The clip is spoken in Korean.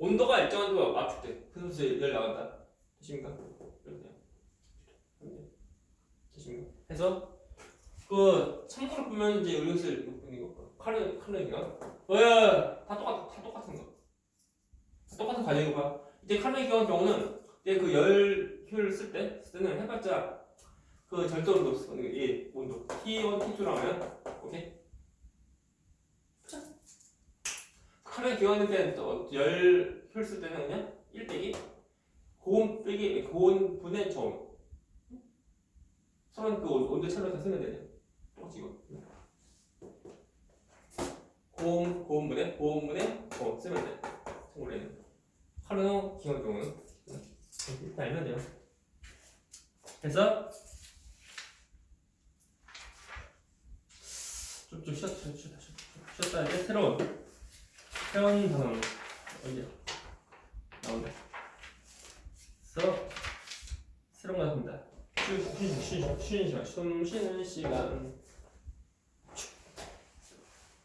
온도가 일정한 도 압축 돼. 그래서 열 나간다. 되십니까? 이렇게. 되십니까? 해서 그 참고로 보면 이제 이것을 이거 칼레 칼레기가 왜다 똑같 다 똑같은 거. 다 똑같은 과정인 거야. 이때 칼레기 기관 경우는 이때 그 열효를 쓸 때, 쓸 때는 해봤자 그 절대 온도 쓰는 게이 온도 T1, T2로 하면 오케이. 자. 기관일 때는 또열 효를 쓸 때는 그냥 1 빼기 고온 빼기 고온 분의 저온 서로 그 온도 차로 다 쓰면 되죠. 똑같이 이거. 고온 고온 분의 고온 분의 저온 쓰면 돼. 원래는 하루 기간 경우는 일단 알면 돼요. 그래서 좀좀 쉬었다 쉬었다 쉬었다 이제 새로운 새로운 단어 어디야 나온다. 그래서 새로운 거 합니다. 쉬- 쉬- 쉬- 쉬는 시간, 숨 쉬는 시간.